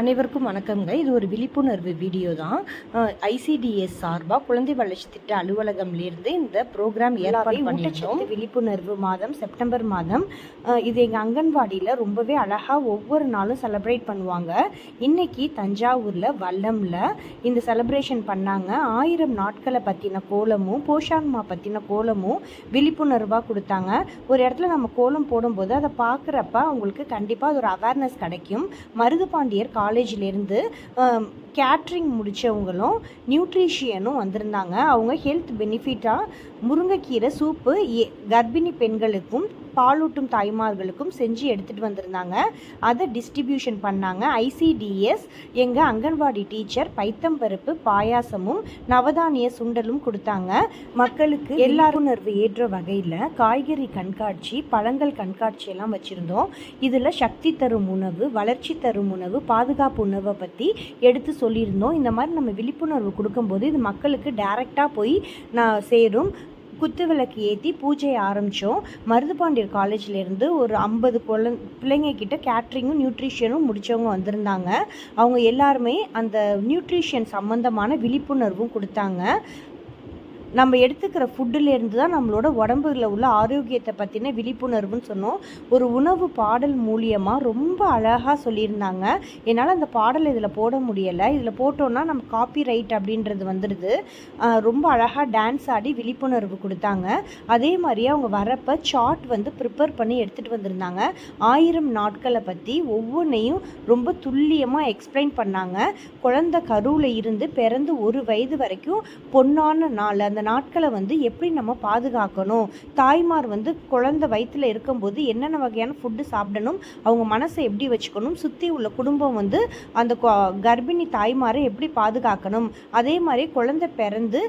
அனைவருக்கும் வணக்கம்ங்க. இது ஒரு விழிப்புணர்வு வீடியோ தான். ஐசிடிஎஸ் சார்பாக குழந்தை வளர்ச்சி திட்ட அலுவலகம்லேருந்து இந்த ப்ரோக்ராம் ஏற்பாடு பண்ணிட்டோம் விழிப்புணர்வு மாதம் செப்டம்பர் மாதம். இது எங்கள் அங்கன்வாடியில் ரொம்பவே அழகாக ஒவ்வொரு நாளும் செலிப்ரேட் பண்ணுவாங்க. இன்னைக்கு தஞ்சாவூரில் வல்லமில் இந்த செலிப்ரேஷன் பண்ணாங்க. ஆயிரம் நாட்களை பற்றின கோலமும் போஷான்மா பற்றின கோலமும் விழிப்புணர்வாக கொடுத்தாங்க. ஒரு இடத்துல நம்ம கோலம் போடும்போது அதை பார்க்குறப்ப அவங்களுக்கு கண்டிப்பாக அது ஒரு அவேர்னஸ் கிடைக்கும். மருதுபாண்டியர் காலேஜிலேருந்து கேட்ரிங் முடித்தவங்களும் நியூட்ரிஷியனும் வந்திருந்தாங்க. அவங்க ஹெல்த் பெனிஃபிட்டாக முருங்கைக்கீரை சூப்பு கர்ப்பிணி பெண்களுக்கும் பாலூட்டும் தாய்மார்களுக்கும் செஞ்சு எடுத்துகிட்டு வந்திருந்தாங்க. அதை டிஸ்ட்ரிபியூஷன் பண்ணாங்க. ஐசிடிஎஸ் எங்கள் அங்கன்வாடி டீச்சர் பைத்தம்பருப்பு பாயாசமும் நவதானிய சுண்டலும் கொடுத்தாங்க. மக்களுக்கு எல்லாருணர்வு ஏற்ற வகையில் காய்கறி கண்காட்சி பழங்கள் கண்காட்சி எல்லாம் வச்சுருந்தோம். இதில் சக்தி தரும் உணவு வளர்ச்சி தரும் உணவு பாதுகாப்பு உணவை பற்றி எடுத்து சொல்லியிருந்தோம். இந்த மாதிரி நம்ம விழிப்புணர்வு கொடுக்கும்போது இது மக்களுக்கு டைரெக்டாக போய் நான் சேரும். குத்து விளக்கு ஏற்றி பூஜையை ஆரம்பித்தோம் மருதுபாண்டியர் காலேஜ்லேருந்து ஒரு ஐம்பது குழ பிள்ளைங்க கிட்ட கேட்ரிங்கும் நியூட்ரிஷனும் முடித்தவங்க வந்திருந்தாங்க. அவங்க எல்லாருமே அந்த நியூட்ரிஷன் சம்மந்தமான விழிப்புணர்வும் கொடுத்தாங்க. நம்ம எடுத்துக்கிற ஃபுட்டுலேருந்து தான் நம்மளோட உடம்புல உள்ள ஆரோக்கியத்தை பற்றின விழிப்புணர்வுன்னு சொன்னோம். ஒரு உணவு பாடல் மூலியமாக ரொம்ப அழகாக சொல்லியிருந்தாங்க. என்னால் அந்த பாடல் இதில் போட முடியலை. இதில் போட்டோன்னா நம்ம காப்பி ரைட் அப்படின்றது வந்துடுது ரொம்ப அழகாக டான்ஸ் ஆடி விழிப்புணர்வு கொடுத்தாங்க. அதே மாதிரியே அவங்க வரப்போ சார்ட் வந்து ப்ரிப்பேர் பண்ணி எடுத்துகிட்டு வந்திருந்தாங்க. ஆயிரம் நாட்களை பற்றி ஒவ்வொன்றையும் ரொம்ப துல்லியமாக எக்ஸ்பிளைன் பண்ணாங்க. குழந்தை கருவில் இருந்து பிறந்து ஒரு வயது வரைக்கும் பொன்னான நாள் அந்த நாட்களை வந்து எப்படி நம்ம பாதுகாக்கணும்? தாய்மார் வந்து குழந்தை வயிற்றில் இருக்கும்போது என்னென்ன வகையான ஃபுட்டு சாப்பிடணும்? அவங்க மனசை எப்படி வச்சுக்கணும்? சுற்றி உள்ள குடும்பம் வந்து அந்த கர்ப்பிணி தாய்மாரை எப்படி பாதுகாக்கணும்? அதே மாதிரி குழந்தை பிறந்து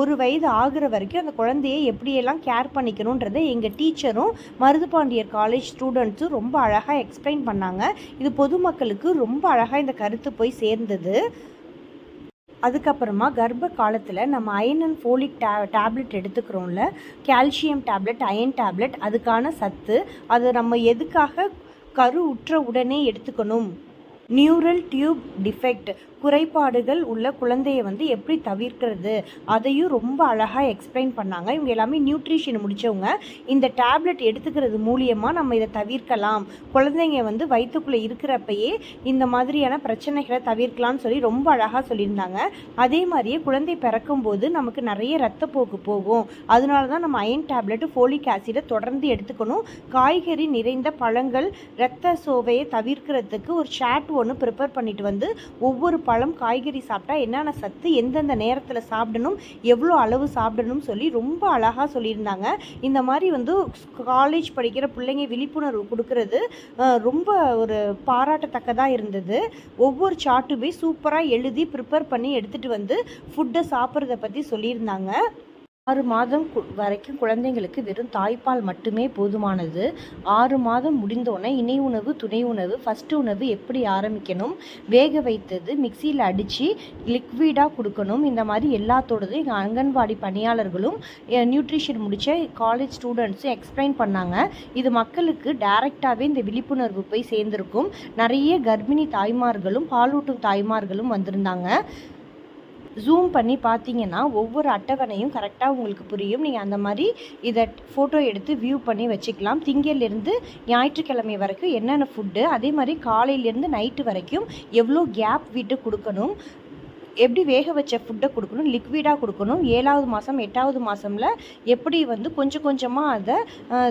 ஒரு வயது ஆகிற வரைக்கும் அந்த குழந்தையை எப்படியெல்லாம் கேர் பண்ணிக்கணுன்றதை எங்கள் டீச்சரும் மருதுபாண்டியர் காலேஜ் ஸ்டூடெண்ட்ஸும் ரொம்ப அழகாக எக்ஸ்பிளைன் பண்ணாங்க. இது பொதுமக்களுக்கு ரொம்ப அழகாக இந்த கருத்து போய் சேர்ந்தது. அதுக்கப்புறமா கர்ப்ப காலத்தில் நம்ம அயன் அண்ட் ஃபோலிக் டே டேப்லெட் எடுத்துக்கிறோம்ல. கால்சியம் டேப்லெட் அயன் டேப்லெட் அதுக்கான சத்து அதை நம்ம எதுக்காக கரு உற்ற உடனே எடுத்துக்கணும்? Neural tube defect. குறைபாடுகள் உள்ள குழந்தையை வந்து எப்படி தவிர்க்கிறது? அதையும் ரொம்ப அழகாக எக்ஸ்பிளைன் பண்ணாங்க. இவங்க எல்லாமே நியூட்ரிஷன் முடித்தவங்க இந்த டேப்லெட் எடுத்துக்கிறது மூலியமாக நம்ம இதை தவிர்க்கலாம். குழந்தைங்க வந்து வயிற்றுக்குள்ளே இருக்கிறப்பயே இந்த மாதிரியான பிரச்சனைகளை தவிர்க்கலாம்னு சொல்லி ரொம்ப அழகாக சொல்லியிருந்தாங்க. அதே மாதிரியே குழந்தை பிறக்கும்போது நமக்கு நிறைய ரத்தப்போக்கு போகும். அதனால தான் நம்ம அயன் டேப்லெட்டு ஃபோலிக் ஆசிடை தொடர்ந்து எடுத்துக்கணும். காய்கறி நிறைந்த பழங்கள் இரத்த சோவையை தவிர்க்கிறதுக்கு ஒரு சாட் ஒன்று ப்ரிப்பேர் பண்ணிட்டு வந்து ஒவ்வொரு பழம் காய்கறி சாப்பிட்டா என்னென்ன சத்து எந்தெந்த நேரத்தில் சாப்பிடணும் எவ்வளோ அளவு சாப்பிடணும்னு சொல்லி ரொம்ப அழகாக சொல்லியிருந்தாங்க. இந்த மாதிரி வந்து காலேஜ் படிக்கிற பிள்ளைங்க விழிப்புணர்வு கொடுக்கறது ரொம்ப ஒரு பாராட்டத்தக்கதாக இருந்தது. ஒவ்வொரு சார்ட்டுமே சூப்பராக எழுதி ப்ரிப்பேர் பண்ணி எடுத்துகிட்டு வந்து ஃபுட்டை சாப்பிட்றத பற்றி சொல்லியிருந்தாங்க. ஆறு மாதம் கு- வரைக்கும் குழந்தைங்களுக்கு வெறும் தாய்ப்பால் மட்டுமே போதுமானது. ஆறு மாதம் முடிந்தோடனே இணை உணவு துணை உணவு ஃபஸ்ட்டு உணவு எப்படி ஆரம்பிக்கணும்? வேக வைத்தது மிக்சியில் அடித்து லிக்விடாக கொடுக்கணும். இந்த மாதிரி எல்லாத்தோடதும் எங்கள் அங்கன்வாடி பணியாளர்களும் நியூட்ரிஷன் முடித்த காலேஜ் ஸ்டூடெண்ட்ஸும் எக்ஸ்பிளைன் பண்ணாங்க. இது மக்களுக்கு டைரெக்டாகவே இந்த விழிப்புணர்வு போய் சேர்ந்திருக்கும். நிறைய கர்ப்பிணி தாய்மார்களும் பாலூட்டும் தாய்மார்களும் வந்திருந்தாங்க. ஜூம் பண்ணி பார்த்தீங்கன்னா ஒவ்வொரு அட்டவணையும் கரெக்டாக உங்களுக்கு புரியும். நீங்கள் அந்த மாதிரி இதை ஃபோட்டோ எடுத்து வியூ பண்ணி வச்சுக்கலாம். திங்கள்லேருந்து ஞாயிற்றுக்கிழமை வரைக்கும் என்னென்ன ஃபுட்டு அதே மாதிரி காலையிலேருந்து நைட்டு வரைக்கும் எவ்வளோ கேப் விட்டு கொடுக்கணும். எப்படி வேக வச்ச ஃபுட்டை கொடுக்கணும் லிக்விடாக கொடுக்கணும் ஏழாவது மாதம் எட்டாவது மாதமில் எப்படி வந்து கொஞ்சம் கொஞ்சமாக அதை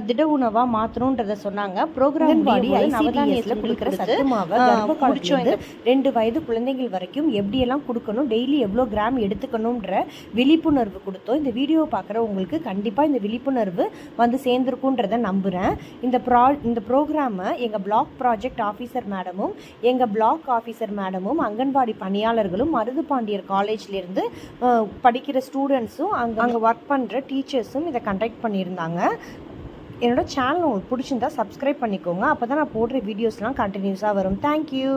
திட உணவாக மாற்றணுன்றதை சொன்னாங்க. ப்ரோக்ராம் அங்கன்வாடி நவதானியத்தில் கொடுக்குற சத்து மாவை குடிச்சோம் இந்த ரெண்டு வயது குழந்தைகள் வரைக்கும் எப்படியெல்லாம் கொடுக்கணும் டெய்லி எவ்வளோ கிராம் எடுத்துக்கணுன்ற விழிப்புணர்வு கொடுத்தோம். இந்த வீடியோவை பார்க்குற உங்களுக்கு கண்டிப்பாக இந்த விழிப்புணர்வு வந்து சேர்ந்துருக்குன்றதை நம்புகிறேன் இந்த ப்ரா இந்த ப்ரோக்ராமை எங்கள் பிளாக் ப்ராஜெக்ட் ஆஃபீஸர் மேடமும் எங்கள் பிளாக் ஆஃபீஸர் மேடமும் அங்கன்வாடி பணியாளர்களும் பாண்டியர் காலேஜ்லேருந்து படிக்கிற ஸ்டூடெண்ட்ஸும் அங்கே அங்கே ஒர்க் பண்ணுற டீச்சர்ஸும் இதை கண்டக்ட் பண்ணியிருந்தாங்க. என்னோட சேனல் உங்களுக்கு பிடிச்சிருந்தா சப்ஸ்கிரைப் பண்ணிக்கோங்க. அப்போ தான் நான் போடுற வீடியோஸ்லாம் கண்டினியூஸாக வரும். தேங்க்யூ